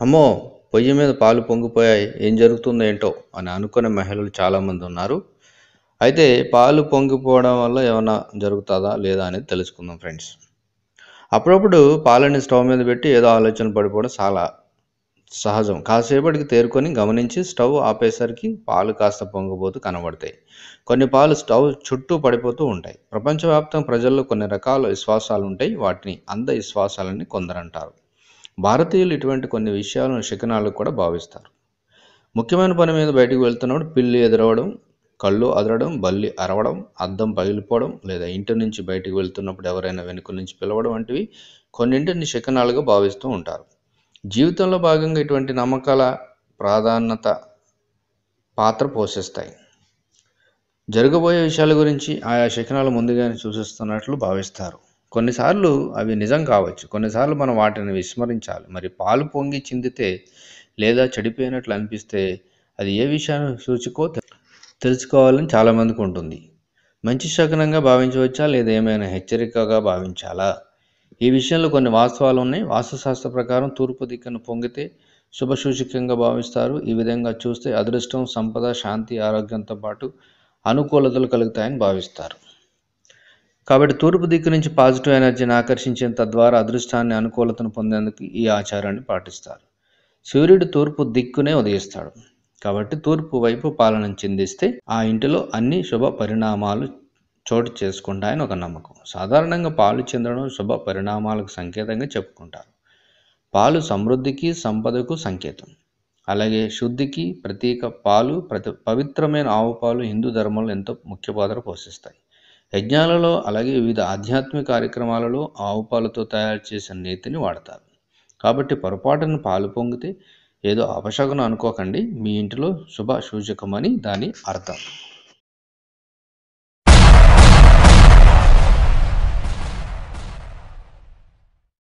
అమ్మో పొయ్యి మీద పాలు పొంగిపోయాయి ఏం జరుగుతుందో ఏంటో అని అనుకునే మహిళలు చాలామంది ఉన్నారు. అయితే పాలు పొంగిపోవడం వల్ల ఏమైనా జరుగుతుందా లేదా అనేది తెలుసుకుందాం ఫ్రెండ్స్. అప్పుడప్పుడు పాలని స్టవ్ మీద పెట్టి ఏదో ఆలోచన పడిపోవడం చాలా సహజం. కాసేపటికి తేరుకొని గమనించి స్టవ్ ఆపేసరికి పాలు కాస్త పొంగిపోతూ కనబడతాయి. కొన్ని పాలు స్టవ్ చుట్టూ పడిపోతూ ఉంటాయి. ప్రపంచవ్యాప్తంగా ప్రజల్లో కొన్ని రకాల విశ్వాసాలు ఉంటాయి వాటిని అంధ విశ్వాసాలని కొందరంటారు. భారతీయులు ఇటువంటి కొన్ని విషయాలను శిఖనాలు కూడా భావిస్తారు. ముఖ్యమైన పని మీద బయటకు వెళ్తున్నప్పుడు పిల్లి ఎదురవడం కళ్ళు అదరడం బల్లి అరవడం అద్దం పగిలిపోవడం లేదా ఇంటి నుంచి బయటకు వెళ్తున్నప్పుడు ఎవరైనా వెనుక నుంచి పిలవడం వంటివి కొన్నింటిని శకనాలుగా భావిస్తూ ఉంటారు. జీవితంలో భాగంగా ఇటువంటి నమ్మకాల ప్రాధాన్యత పాత్ర పోషిస్తాయి. జరగబోయే విషయాల గురించి ఆయా శకనాలు ముందుగానే సూచిస్తున్నట్లు భావిస్తారు. కొన్నిసార్లు అవి నిజం కావచ్చు. కొన్నిసార్లు మనం వాటిని విస్మరించాలి. మరి పాలు పొంగి చిందితే లేదా చెడిపోయినట్లు అనిపిస్తే అది ఏ విషయాన్ని సూచికో తెలుసుకోవాలని చాలామందికి ఉంటుంది. మంచి శకనంగా భావించవచ్చా? లేదా ఏమైనా హెచ్చరికగా భావించాలా? ఈ విషయంలో కొన్ని వాస్తవాలు ఉన్నాయి. వాస్తుశాస్త్ర ప్రకారం తూర్పు దిక్కును పొంగితే శుభసూచకంగా భావిస్తారు. ఈ విధంగా చూస్తే అదృష్టం సంపద శాంతి ఆరోగ్యంతో పాటు అనుకూలతలు కలుగుతాయని భావిస్తారు. కాబట్టి తూర్పు దిక్కు నుంచి పాజిటివ్ ఎనర్జీని ఆకర్షించిన తద్వారా అదృష్టాన్ని అనుకూలతను పొందేందుకు ఈ ఆచారాన్ని పాటిస్తారు. సూర్యుడు తూర్పు దిక్కునే ఉదయిస్తాడు. కాబట్టి తూర్పు వైపు పాలన చెందిస్తే ఆ ఇంటిలో అన్ని శుభ పరిణామాలు చోటు చేసుకుంటాయని ఒక నమ్మకం. సాధారణంగా పాలు చెందడం శుభ పరిణామాలకు సంకేతంగా చెప్పుకుంటారు. పాలు సమృద్ధికి సంపదకు సంకేతం. అలాగే శుద్ధికి ప్రతీక పాలు ప్రతి పవిత్రమైన ఆవు పాలు హిందూ ధర్మంలో ఎంతో ముఖ్య పాత్ర పోషిస్తాయి. యజ్ఞాలలో అలాగే వివిధ ఆధ్యాత్మిక కార్యక్రమాలలో ఆవు పాలతో తయారు చేసిన నేతిని వాడతారు. కాబట్టి పొరపాటున పాలు పొంగితే ఏదో అపశకునం అనుకోకండి మీ ఇంటిలో శుభ సూచకమని దాని అర్థం.